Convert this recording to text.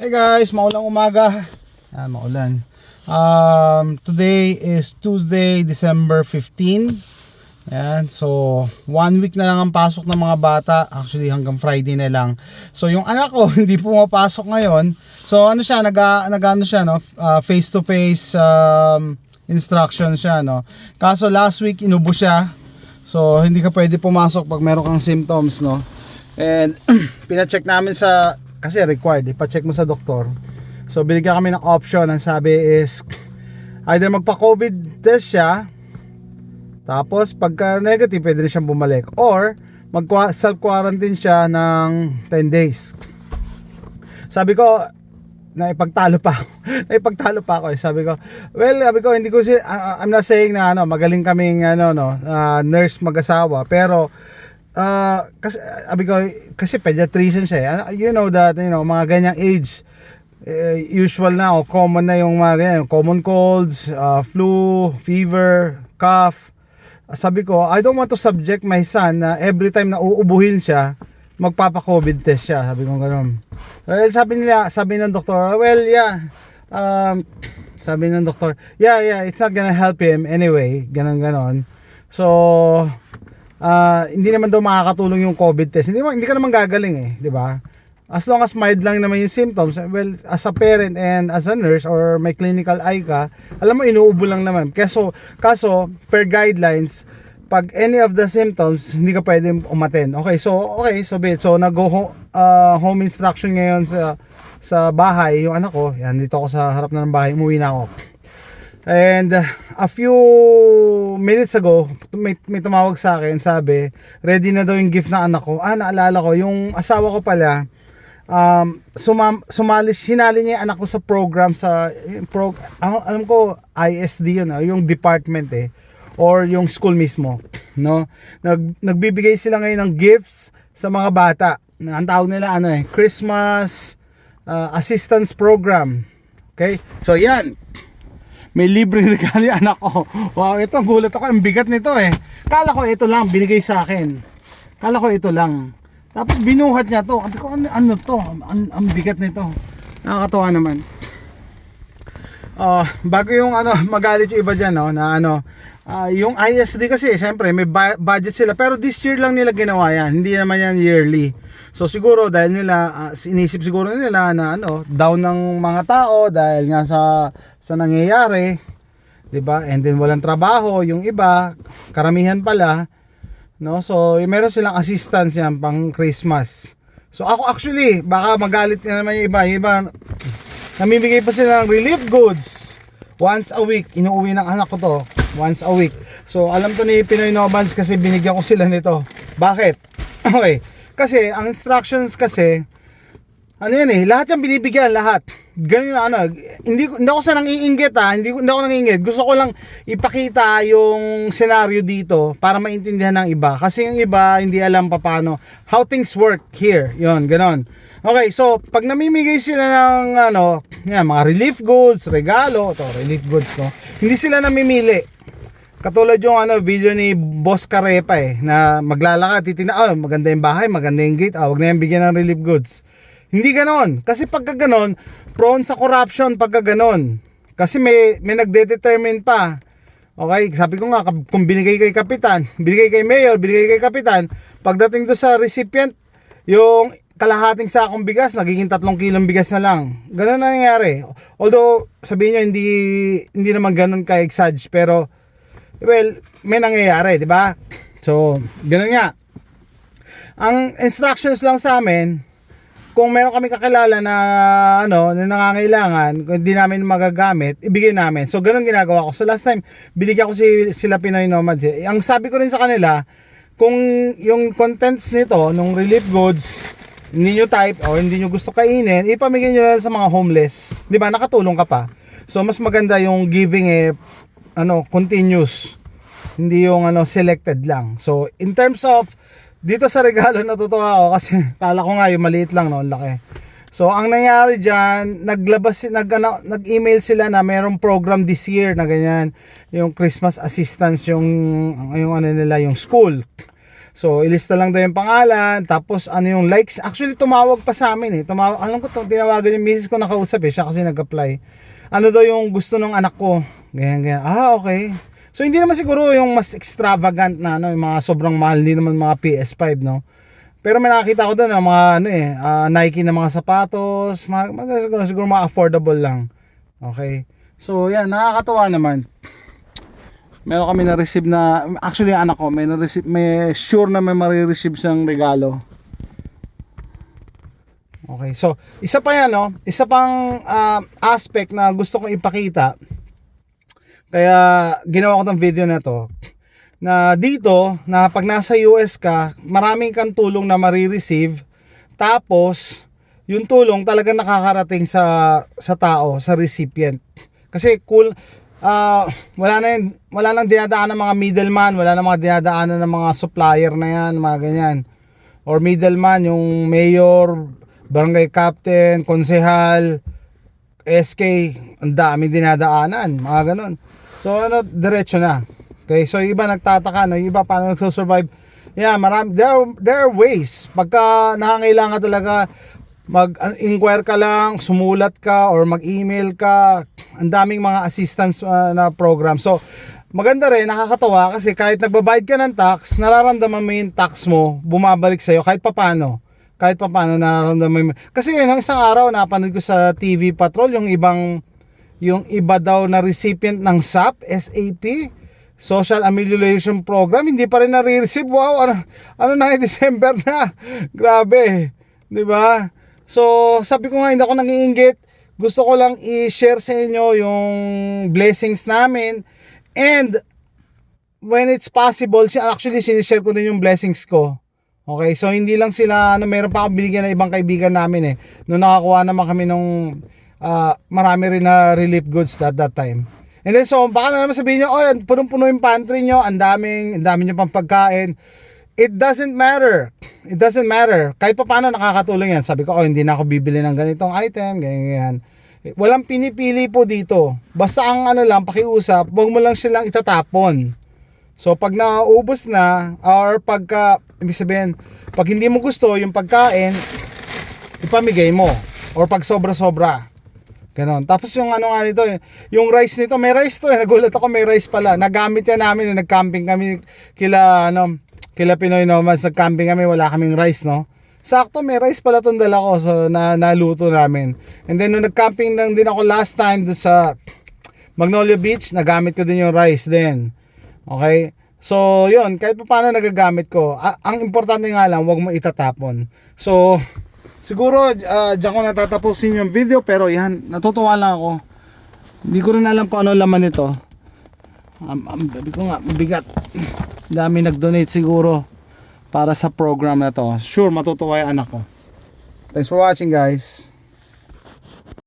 Hey guys, maulang umaga. Ah, maulan. Um, today is Tuesday, December 15. Ayan, so one week na lang ang pasok ng mga bata. Actually, hanggang Friday na lang. So yung anak ko hindi pumapasok ngayon. So ano siya, nag nagano siya no, face to face um, instruction siya no. Kaso last week inubo siya. So hindi ka pwede pumasok pag meron kang symptoms no. And pina-check namin sa kasi required, ipa-check mo sa doktor. So binigyan kami ng option, ang sabi is either magpa-COVID test siya tapos pagka negative pwede siyang bumalik or mag self quarantine siya ng 10 days. Sabi ko na ipagtalo pa ako. na ipagtalo pa ako eh. Sabi ko, well, sabi ko hindi ko si I- I'm not saying na ano, magaling kaming ano no, ah, nurse mag-asawa, pero ah kasi sabi ko kasi pediatrician siya. eh. Ano, You know that, you know, mga ganyang age eh, usual na o common na yung mga ganyan, common colds, ah, flu, fever, cough. Sabi ko, I don't want to subject my son na every time na uubuhin siya, magpapa-COVID test siya. Sabi ko gano'n. Well, sabi nila, sabi ng doktor, well, yeah. Um, sabi ng doktor, yeah, yeah, it's not gonna help him anyway. Ganon, ganon. So, ah, hindi naman daw makakatulong yung COVID test. Hindi, hindi ka naman gagaling eh, di ba? As long as mild lang naman yung symptoms, well, as a parent and as a nurse or may clinical eye ka, alam mo, inuubo lang naman. Kaso, kaso per guidelines, pag any of the symptoms, hindi ka pwede umaten. Okay, so, okay, so be it. So, nag-go uh, home instruction ngayon sa sa bahay, yung anak ko, yan, dito ako sa harap na ng bahay, umuwi na ako. And uh, a few minutes ago, may, may tumawag sa akin, sabi, ready na daw yung gift na anak ko. Ah, naalala ko, yung asawa ko pala, um, sumam, sumali, sinali niya yung anak ko sa program sa, pro, ang- alam ko, ISD yun, ah, yung department eh, or yung school mismo, no? Nag, nagbibigay sila ngayon ng gifts sa mga bata. Ang tawag nila, ano eh, Christmas uh, Assistance Program. Okay? So, yan may libre regalo yung anak ko. Wow, ito, gulat ako. Ang bigat nito eh. Kala ko ito lang, binigay sa akin. Kala ko ito lang. Tapos binuhat niya to. Sabi ko, ano, ano to? Ang, ang bigat nito. Nakakatawa naman. Ah, bago yung ano, magalit yung iba dyan, no, na ano, ah, yung ISD kasi, siyempre, may budget sila. Pero this year lang nila ginawa yan. Hindi naman yan yearly. So siguro dahil nila ah, inisip siguro nila na ano, down ng mga tao dahil nga sa sa nangyayari, 'di ba? And then walang trabaho yung iba, karamihan pala, no? So meron silang assistance yan pang Christmas. So ako actually, baka magalit na naman yung iba, yung iba namimigay pa sila ng relief goods once a week. Inuuwi ng anak ko to once a week. So alam to ni Pinoy Novans kasi binigyan ko sila nito. Bakit? Okay. Kasi ang instructions kasi ano yan eh, lahat yung binibigyan, lahat. Ganun na ano, hindi, hindi ako sa nangiinggit ah, hindi, hindi ako nangiinggit. Gusto ko lang ipakita yung scenario dito para maintindihan ng iba. Kasi yung iba hindi alam pa paano, how things work here. Yon ganon. Okay, so pag namimigay sila ng ano, yan, mga relief goods, regalo, to relief goods to, hindi sila namimili. Katulad yung ano video ni Boss Karepa eh na maglalakad titina oh, maganda yung bahay, maganda yung gate, ah, wag na yung bigyan ng relief goods. Hindi ganon. Kasi pagka ganon, prone sa corruption pagka ganon. Kasi may may nagde-determine pa. Okay, sabi ko nga kung binigay kay kapitan, binigay kay mayor, binigay kay kapitan, pagdating do sa recipient, yung kalahating sakong bigas, nagiging tatlong kilong bigas na lang. Ganun na nangyari. Although, sabihin nyo, hindi, hindi naman ganun ka-exage, pero Well, may nangyayari, di ba? So, ganun nga. Ang instructions lang sa amin, kung meron kami kakilala na ano, na nangangailangan, kung hindi namin magagamit, ibigay namin. So, ganun ginagawa ko. So, last time, binigyan ko si, sila Pinoy Nomads. Eh. Ang sabi ko rin sa kanila, kung yung contents nito, nung relief goods, hindi nyo type o hindi nyo gusto kainin, ipamigay nyo lang sa mga homeless. Di ba? Nakatulong ka pa. So, mas maganda yung giving eh, ano, continuous. Hindi yung ano, selected lang. So, in terms of, dito sa regalo natutuwa ako kasi kala ko nga yung maliit lang, no, ang laki. So, ang nangyari dyan, naglabas, nag, ano, nag-email sila na mayroong program this year na ganyan, yung Christmas assistance, yung, yung ano nila, yung school. So, ilista lang daw yung pangalan, tapos ano yung likes. Actually, tumawag pa sa amin eh. Tumawag, alam ko, tinawagan yung misis ko nakausap eh, siya kasi nag-apply. Ano daw yung gusto ng anak ko? Ganyan, ganyan. Ah, okay. So, hindi naman siguro yung mas extravagant na, ano, yung mga sobrang mahal, hindi naman mga PS5, no? Pero may nakakita ko doon ng mga ano eh, ah, Nike na mga sapatos, mga, mga siguro, siguro mga affordable lang. Okay. So, yan, nakakatuwa naman meron kami na-receive na actually anak ko may na-receive may sure na may marireceive siyang regalo. Okay so isa pa yan no? Isa pang ah, aspect na gusto kong ipakita. Kaya ginawa ko tong video na to na dito na pag nasa US ka maraming kang tulong na marireceive tapos yung tulong talaga nakakarating sa sa tao sa recipient. Kasi cool ah wala na yun, wala nang dinadaan ng mga middleman, wala nang mga dinadaanan ng mga supplier na yan, mga ganyan. Or middleman, yung mayor, barangay captain, konsehal, SK, ang dami dinadaanan, mga ganun. So ano, diretso na. Okay, so iba nagtataka, no? iba paano nagsusurvive. Yeah, marami, there, there are ways. Pagka nangangailangan talaga, mag-inquire ka lang, sumulat ka, or mag-email ka. Ang daming mga assistance uh, na program. So, maganda rin, nakakatawa kasi kahit nagbabayad ka ng tax, nararamdaman mo yung tax mo, bumabalik sa'yo kahit papano. Kahit papano nararamdaman mo. Kasi yun, ang isang araw, napanood ko sa TV Patrol, yung ibang, yung iba daw na recipient ng SAP, SAP, Social Amelioration Program, hindi pa rin nare-receive. Wow, ano, ano na, December na. Grabe. 'Di ba? So, sabi ko nga, hindi ako nangiinggit. Gusto ko lang i-share sa inyo yung blessings namin. And, when it's possible, si- actually, sinishare ko din yung blessings ko. Okay, so hindi lang sila, ano, meron pa akong binigyan ng ibang kaibigan namin eh. Noong nakakuha naman kami nung ah, marami rin na relief goods at that time. And then so, baka na naman sabihin nyo, oh, punong-puno yung pantry nyo, ang daming, ang daming nyo pang pagkain. It doesn't matter. It doesn't matter. Kahit pa paano nakakatulong yan. Sabi ko, oh, hindi na ako bibili ng ganitong item, ganyan, ganyan. Walang pinipili po dito. Basta ang ano lang, pakiusap, huwag mo lang silang itatapon. So pag naubos na or pagka ibig sabihin, pag hindi mo gusto yung pagkain, ipamigay mo or pag sobra-sobra. Ganon. Tapos yung ano nga nito, yung rice nito, may rice to eh. Nagulat ako may rice pala. Nagamit yan namin, nag-camping kami kila ano, kila Pinoy Nomads, nag-camping kami, wala kaming rice, no? Sakto, may rice pala tong dala ko, so na naluto namin. And then nung nag-camping lang din ako last time do sa Magnolia Beach, nagamit ko din yung rice din. Okay? So, yun, kahit pa paano nagagamit ko, a- ang importante nga lang, wag mo itatapon. So, siguro, uh, dyan ko natatapusin yung video, pero yan, natutuwa lang ako. Hindi ko rin alam kung ano laman nito. Um, um, sabi ko nga, mabigat. Dami nag-donate siguro para sa program na to. Sure, matutuwa yung anak ko. Thanks for watching, guys.